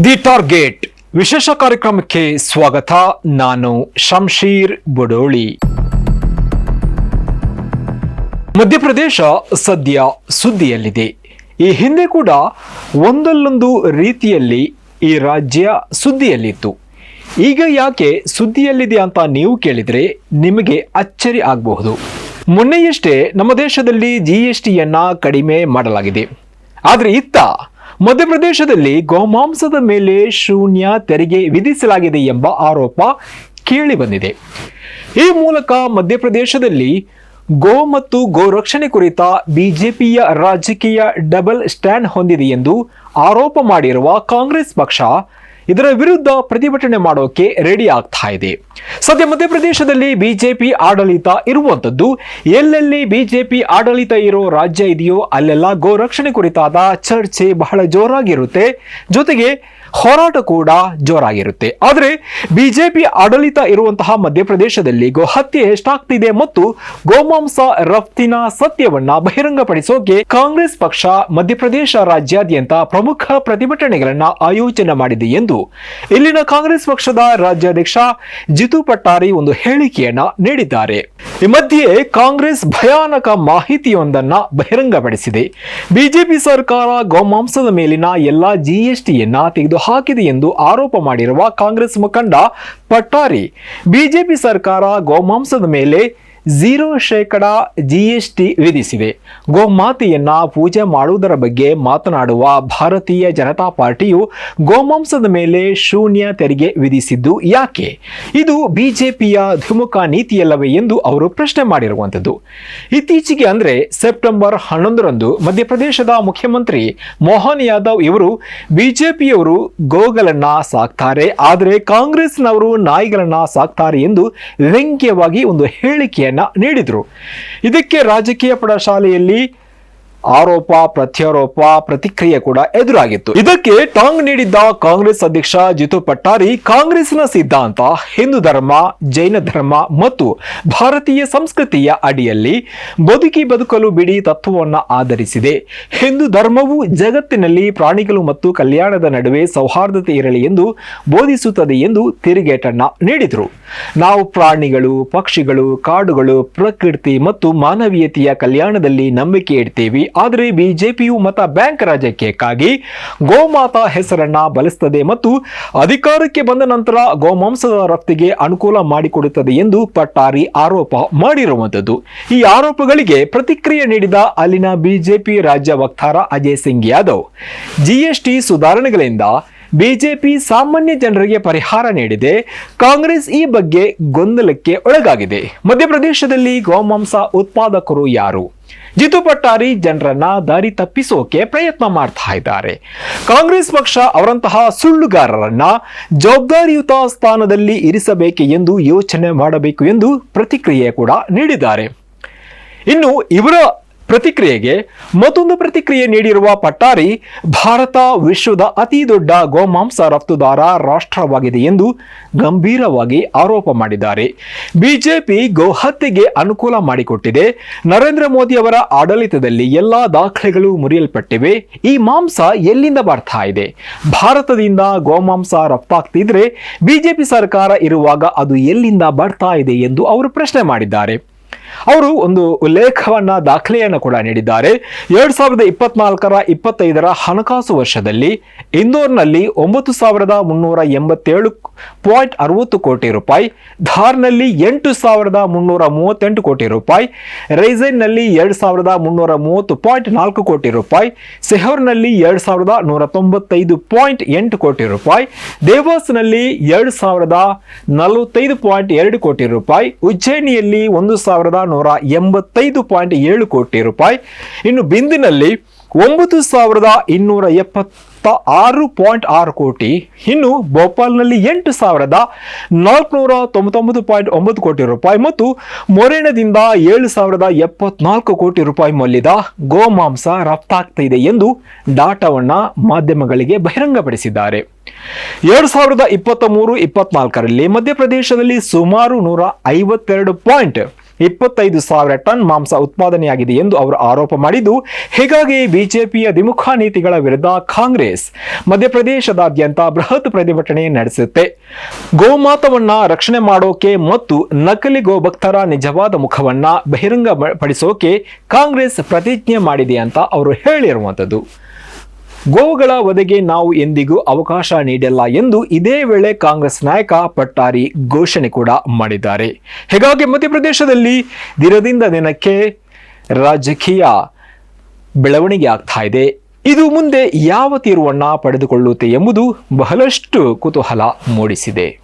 The target ವಿಶೇಷ ಕಾರ್ಯಕ್ರಮಕ್ಕೆ ಸ್ವಾಗತ. ನಾನು ಶಂಶೀರ್ ಬುಡೋಳಿ. ಮಧ್ಯಪ್ರದೇಶ ಸದ್ಯ ಸುದ್ದಿಯಲ್ಲಿದೆ. ಈ ಹಿಂದೆ ಕೂಡ ಒಂದಲ್ಲೊಂದು ರೀತಿಯಲ್ಲಿ ಈ ರಾಜ್ಯ ಸುದ್ದಿಯಲ್ಲಿತ್ತು. ಈಗ ಯಾಕೆ ಸುದ್ದಿಯಲ್ಲಿದೆ ಅಂತ ನೀವು ಕೇಳಿದರೆ ನಿಮಗೆ ಅಚ್ಚರಿ ಆಗಬಹುದು. ಮೊನ್ನೆಯಷ್ಟೇ ನಮ್ಮ ದೇಶದಲ್ಲಿ ಜಿ ಎಸ್ ಟಿಯನ್ನು ಕಡಿಮೆ ಮಾಡಲಾಗಿದೆ. ಆದರೆ ಇತ್ತ ಮಧ್ಯಪ್ರದೇಶದಲ್ಲಿ ಗೋಮಾಂಸದ ಮೇಲೆ ಶೂನ್ಯ ತೆರಿಗೆ ವಿಧಿಸಲಾಗಿದೆ ಎಂಬ ಆರೋಪ ಕೇಳಿ ಬಂದಿದೆ. ಈ ಮೂಲಕ ಮಧ್ಯಪ್ರದೇಶದಲ್ಲಿ ಗೋ ಮತ್ತು ಗೋರಕ್ಷಣೆ ಕುರಿತ ಬಿಜೆಪಿಯ ರಾಜಕೀಯ ಡಬಲ್ ಸ್ಟ್ಯಾಂಡ್ ಹೊಂದಿದೆ ಎಂದು ಆರೋಪ ಮಾಡಿರುವ ಕಾಂಗ್ರೆಸ್ ಪಕ್ಷ ಇದರ ವಿರುದ್ಧ ಪ್ರತಿಭಟನೆ ಮಾಡೋಕೆ ರೆಡಿ ಆಗ್ತಾ ಇದೆ. ಸದ್ಯ ಮಧ್ಯಪ್ರದೇಶದಲ್ಲಿ ಬಿಜೆಪಿ ಆಡಳಿತ ಇರುವಂತದ್ದು. ಎಲ್ಲೆಲ್ಲಿ ಬಿಜೆಪಿ ಆಡಳಿತ ಇರೋ ರಾಜ್ಯ ಇದೆಯೋ ಅಲ್ಲೆಲ್ಲ ಗೋರಕ್ಷಣೆ ಕುರಿತಾದ ಚರ್ಚೆ ಬಹಳ ಜೋರಾಗಿರುತ್ತೆ. ಜೊತೆಗೆ ಹೋರಾಟ ಕೂಡ ಜೋರಾಗಿರುತ್ತೆ. ಆದರೆ ಬಿಜೆಪಿ ಆಡಳಿತ ಇರುವಂತಹ ಮಧ್ಯಪ್ರದೇಶದಲ್ಲಿ ಗೋ ಹತ್ಯೆ ಎಷ್ಟಾಗ್ತಿದೆ ಮತ್ತು ಗೋಮಾಂಸ ರಫ್ತಿನ ಸತ್ಯವನ್ನ ಬಹಿರಂಗಪಡಿಸೋಕೆ ಕಾಂಗ್ರೆಸ್ ಪಕ್ಷ ಮಧ್ಯಪ್ರದೇಶ ರಾಜ್ಯಾದ್ಯಂತ ಪ್ರಮುಖ ಪ್ರತಿಭಟನೆಗಳನ್ನ ಆಯೋಜನೆ ಮಾಡಿದೆ ಎಂದು ಇಲ್ಲಿನ ಕಾಂಗ್ರೆಸ್ ಪಕ್ಷದ ರಾಜ್ಯಾಧ್ಯಕ್ಷ ಜಿತು ಪಟ್ಟಾರಿ ಒಂದು ಹೇಳಿಕೆಯನ್ನ ನೀಡಿದ್ದಾರೆ. ಈ ಮಧ್ಯೆ ಕಾಂಗ್ರೆಸ್ ಭಯಾನಕ ಮಾಹಿತಿಯೊಂದನ್ನ ಬಹಿರಂಗಪಡಿಸಿದೆ. ಬಿಜೆಪಿ ಸರ್ಕಾರ ಗೋಮಾಂಸದ ಮೇಲಿನ ಎಲ್ಲಾ ಜಿಎಸ್ಟಿಯನ್ನ ತೆಗೆದು ಹಾಕಿದೆ ಎಂದು ಆರೋಪ ಮಾಡಿರುವ ಕಾಂಗ್ರೆಸ್ ಮುಖಂಡ ಪಟ್ಟಾರಿ. ಬಿಜೆಪಿ ಸರ್ಕಾರ ಗೋಮಾಂಸದ ಮೇಲೆ ಝೀರೋ ಶೇಕಡ ಜಿ ಎಸ್ ಟಿ ವಿಧಿಸಿದೆ ಗೋಮಾತೆಯನ್ನ ಪೂಜೆ ಮಾಡುವುದರ ಬಗ್ಗೆ ಮಾತನಾಡುವ ಭಾರತೀಯ ಜನತಾ ಪಾರ್ಟಿಯು ಗೋಮಾಂಸದ ಮೇಲೆ ಶೂನ್ಯ ತೆರಿಗೆ ವಿಧಿಸಿದ್ದು ಯಾಕೆ? ಇದು ಬಿಜೆಪಿಯ ಧುಮುಖ ನೀತಿಯಲ್ಲವೇ ಎಂದು ಅವರು ಪ್ರಶ್ನೆ ಮಾಡಿರುವಂಥದ್ದು. ಇತ್ತೀಚೆಗೆ ಅಂದರೆ ಸೆಪ್ಟೆಂಬರ್ ಹನ್ನೊಂದರಂದು ಮಧ್ಯಪ್ರದೇಶದ ಮುಖ್ಯಮಂತ್ರಿ ಮೋಹನ್ ಯಾದವ್ ಇವರು ಬಿಜೆಪಿಯವರು ಗೋಗಳನ್ನ ಸಾಕ್ತಾರೆ, ಆದರೆ ಕಾಂಗ್ರೆಸ್ನವರು ನಾಯಿಗಳನ್ನ ಸಾಕ್ತಾರೆ ಎಂದು ವ್ಯಂಗ್ಯವಾಗಿ ಒಂದು ಹೇಳಿಕೆಯನ್ನ ನೀಡಿದರು ಇದಕ್ಕೆ ರಾಜಕೀಯ ಪಡಶಾಲೆಯಲ್ಲಿ ಆರೋಪ, ಪ್ರತ್ಯಾರೋಪ, ಪ್ರತಿಕ್ರಿಯೆ ಕೂಡ ಎದುರಾಗಿತ್ತು. ಇದಕ್ಕೆ ಟಾಂಗ್ ನೀಡಿದ್ದ ಕಾಂಗ್ರೆಸ್ ಅಧ್ಯಕ್ಷ ಜಿತು ಪಟ್ಟಾರಿ, ಕಾಂಗ್ರೆಸ್ನ ಸಿದ್ಧಾಂತ, ಹಿಂದೂ ಧರ್ಮ, ಜೈನ ಧರ್ಮ ಮತ್ತು ಭಾರತೀಯ ಸಂಸ್ಕೃತಿಯ ಅಡಿಯಲ್ಲಿ ಬದುಕಿ ಬದುಕಲು ಬಿಡಿ ತತ್ವವನ್ನು ಆಧರಿಸಿದೆ. ಹಿಂದೂ ಧರ್ಮವು ಜಗತ್ತಿನಲ್ಲಿ ಪ್ರಾಣಿಗಳು ಮತ್ತು ಕಲ್ಯಾಣದ ನಡುವೆ ಸೌಹಾರ್ದತೆ ಇರಲಿ ಎಂದು ಬೋಧಿಸುತ್ತದೆ ಎಂದು ತಿರುಗೇಟನ್ನ ನೀಡಿದರು. ನಾವು ಪ್ರಾಣಿಗಳು, ಪಕ್ಷಿಗಳು, ಕಾಡುಗಳು, ಪ್ರಕೃತಿ ಮತ್ತು ಮಾನವೀಯತೆಯ ಕಲ್ಯಾಣದಲ್ಲಿ ನಂಬಿಕೆ ಇಡ್ತೇವೆ ಆದರೆ ಬಿಜೆಪಿಯು ಮತ ಬ್ಯಾಂಕ್ ರಾಜಕೀಯಕ್ಕಾಗಿ ಗೋಮಾತಾ ಹೆಸರನ್ನ ಬಳಸುತ್ತದೆ ಮತ್ತು ಅಧಿಕಾರಕ್ಕೆ ಬಂದ ನಂತರ ಗೋಮಾಂಸದ ರಫ್ತಿಗೆ ಅನುಕೂಲ ಮಾಡಿಕೊಡುತ್ತದೆ ಎಂದು ಪಟ್ಟಾರಿ ಆರೋಪ ಮಾಡಿರುವಂಥದ್ದು. ಈ ಆರೋಪಗಳಿಗೆ ಪ್ರತಿಕ್ರಿಯೆ ನೀಡಿದ ಅಲ್ಲಿನ ಬಿಜೆಪಿ ರಾಜ್ಯ ವಕ್ತಾರ ಅಜಯ್ ಸಿಂಗ್ ಯಾದವ್. ಜಿಎಸ್ಟಿ ಸುಧಾರಣೆಗಳಿಂದ ಬಿಜೆಪಿ ಸಾಮಾನ್ಯ ಜನರಿಗೆ ಪರಿಹಾರ ನೀಡಿದೆ. ಕಾಂಗ್ರೆಸ್ ಈ ಬಗ್ಗೆ ಗೊಂದಲಕ್ಕೆ ಒಳಗಾಗಿದೆ. ಮಧ್ಯಪ್ರದೇಶದಲ್ಲಿ ಗೋಮಾಂಸ ಉತ್ಪಾದಕರು ಯಾರು? ಜಿತು ಪಟ್ಟಾರಿ ಜನರನ್ನ ದಾರಿ ತಪ್ಪಿಸೋಕೆ ಪ್ರಯತ್ನ ಮಾಡ್ತಾ ಇದ್ದಾರೆ. ಕಾಂಗ್ರೆಸ್ ಪಕ್ಷ ಅವರಂತಹ ಸುಳ್ಳುಗಾರರನ್ನ ಜವಾಬ್ದಾರಿಯುತ ಸ್ಥಾನದಲ್ಲಿ ಇರಿಸಬೇಕೆ ಎಂದು ಯೋಚನೆ ಮಾಡಬೇಕು ಎಂದು ಪ್ರತಿಕ್ರಿಯೆ ಕೂಡ ನೀಡಿದ್ದಾರೆ. ಇನ್ನು ಇವರ ಪ್ರತಿಕ್ರಿಯೆಗೆ ಮತ್ತೊಂದು ಪ್ರತಿಕ್ರಿಯೆ ನೀಡಿರುವ ಪಟ್ಟಾರಿ, ಭಾರತ ವಿಶ್ವದ ಅತಿ ದೊಡ್ಡ ಗೋಮಾಂಸ ರಫ್ತುದಾರ ರಾಷ್ಟ್ರವಾಗಿದೆ ಎಂದು ಗಂಭೀರವಾಗಿ ಆರೋಪ ಮಾಡಿದ್ದಾರೆ. ಬಿಜೆಪಿ ಗೋಹತ್ಯೆಗೆ ಅನುಕೂಲ ಮಾಡಿಕೊಟ್ಟಿದೆ. ನರೇಂದ್ರ ಮೋದಿ ಅವರ ಆಡಳಿತದಲ್ಲಿ ಎಲ್ಲಾ ದಾಖಲೆಗಳು ಮುರಿಯಲ್ಪಟ್ಟಿವೆ. ಈ ಮಾಂಸ ಎಲ್ಲಿಂದ ಬರ್ತಾ ಇದೆ? ಭಾರತದಿಂದ ಗೋಮಾಂಸ ರಫ್ತಾಗ್ತಿದ್ರೆ ಬಿಜೆಪಿ ಸರ್ಕಾರ ಇರುವಾಗ ಅದು ಎಲ್ಲಿಂದ ಬರ್ತಾ ಇದೆ ಎಂದು ಅವರು ಪ್ರಶ್ನೆ ಮಾಡಿದ್ದಾರೆ. ಅವರು ಒಂದು ಉಲ್ಲೇಖವನ್ನ ದಾಖಲೆಯನ್ನು ಕೂಡ ನೀಡಿದ್ದಾರೆ. ಎರಡ್ ಸಾವಿರದ ಇಪ್ಪತ್ನಾಲ್ಕರ ಇಪ್ಪತ್ತೈದರ ಹಣಕಾಸು ವರ್ಷದಲ್ಲಿ ಇಂದೋರ್ನಲ್ಲಿ ಒಂಬತ್ತು ಸಾವಿರದ ಮುನ್ನೂರ ಎಂಬತ್ತೇಳು ಪಾಯಿಂಟ್ ಅರವತ್ತು ಕೋಟಿ ರೂಪಾಯಿ, ಧಾರ್ನಲ್ಲಿ ಎಂಟು ಸಾವಿರದ ಮುನ್ನೂರ ಮೂವತ್ತೆಂಟು ಕೋಟಿ ರೂಪಾಯಿ, ರೈಸೈನ್ನಲ್ಲಿ ಎರಡು ಸಾವಿರದ ಮುನ್ನೂರ ಮೂವತ್ತು ಪಾಯಿಂಟ್ ನಾಲ್ಕು ಕೋಟಿ ರೂಪಾಯಿ, ಸೆಹೋರ್ನಲ್ಲಿ ಎರಡು ಸಾವಿರದ ನೂರ ತೊಂಬತ್ತೈದು ಪಾಯಿಂಟ್ ಎಂಟು ಕೋಟಿ ರೂಪಾಯಿ, ದೇವಾಸ್ನಲ್ಲಿ ಎರಡು ಸಾವಿರದ ನಲವತ್ತೈದು ಪಾಯಿಂಟ್ ಎರಡು ಕೋಟಿ ರೂಪಾಯಿ, ಉಜ್ಜಯಿನಿಯಲ್ಲಿ ಒಂದು ಸಾವಿರದ ನೂರ ಎಂಬತ್ತೈದು ಪಾಯಿಂಟ್ ಏಳು ಕೋಟಿ ರೂಪಾಯಿ. ಇನ್ನು ಬಿಂದಿನಲ್ಲಿ ಒಂಬತ್ತು ಸಾವಿರದ ಇನ್ನೂರ ಎಪ್ಪತ್ತ ಆರು ಪಾಯಿಂಟ್ ಆರು ಕೋಟಿ. ಇನ್ನು ಭೋಪಾಲ್ನಲ್ಲಿ ಎಂಟು ಸಾವಿರದ ನಾಲ್ಕುನೂರ ತೊಂಬತ್ತೊಂಬತ್ತು ಪಾಯಿಂಟ್ ಒಂಬತ್ತು ಕೋಟಿ ರೂಪಾಯಿ ಮತ್ತು ಮೊರೇನದಿಂದ ಏಳು ಸಾವಿರದ ಎಪ್ಪತ್ನಾಲ್ಕು ಕೋಟಿ ರೂಪಾಯಿ ಮೌಲ್ಯದ ಗೋಮಾಂಸ ರಫ್ತಾಗ್ತಾ ಇದೆ ಎಂದು ಡಾಟಾವನ್ನು ಮಾಧ್ಯಮಗಳಿಗೆ ಬಹಿರಂಗಪಡಿಸಿದ್ದಾರೆ. ಎರಡು ಸಾವಿರದ ಇಪ್ಪತ್ತ ಮೂರು ಇಪ್ಪತ್ನಾಲ್ಕರಲ್ಲಿ ಮಧ್ಯಪ್ರದೇಶದಲ್ಲಿ ಸುಮಾರು ನೂರ ಐವತ್ತೆರಡು ಪಾಯಿಂಟ್ ಇಪ್ಪತ್ತೈದು ಸಾವಿರ ಟನ್ ಮಾಂಸ ಉತ್ಪಾದನೆಯಾಗಿದೆ ಎಂದು ಅವರು ಆರೋಪ ಮಾಡಿದ್ದು, ಹೀಗಾಗಿ ಬಿಜೆಪಿಯ ದ್ವಿಮುಖ ನೀತಿಗಳ ವಿರುದ್ಧ ಕಾಂಗ್ರೆಸ್ ಮಧ್ಯಪ್ರದೇಶದಾದ್ಯಂತ ಬೃಹತ್ ಪ್ರತಿಭಟನೆ ನಡೆಸುತ್ತೆ. ಗೋಮಾತವನ್ನ ರಕ್ಷಣೆ ಮಾಡೋಕೆ ಮತ್ತು ನಕಲಿ ಗೋಭಕ್ತರ ನಿಜವಾದ ಮುಖವನ್ನ ಬಹಿರಂಗಪಡಿಸೋಕೆ ಕಾಂಗ್ರೆಸ್ ಪ್ರತಿಜ್ಞೆ ಮಾಡಿದೆ ಅಂತ ಅವರು ಹೇಳಿರುವಂಥದ್ದು. ಗೋವುಗಳ ವಧೆಗೆ ನಾವು ಎಂದಿಗೂ ಅವಕಾಶ ನೀಡಲ್ಲ ಎಂದು ಇದೇ ವೇಳೆ ಕಾಂಗ್ರೆಸ್ ನಾಯಕ ಪಟ್ಟಾರಿ ಘೋಷಣೆ ಕೂಡ ಮಾಡಿದ್ದಾರೆ. ಹೀಗಾಗಿ ಮಧ್ಯಪ್ರದೇಶದಲ್ಲಿ ದಿನದಿಂದ ದಿನಕ್ಕೆ ರಾಜಕೀಯ ಬೆಳವಣಿಗೆ ಆಗ್ತಾ ಇದೆ. ಇದು ಮುಂದೆ ಯಾವ ತೀರ್ವನ್ನ ಪಡೆದುಕೊಳ್ಳುತ್ತೆ ಎಂಬುದು ಬಹಳಷ್ಟು ಕುತೂಹಲ ಮೂಡಿಸಿದೆ.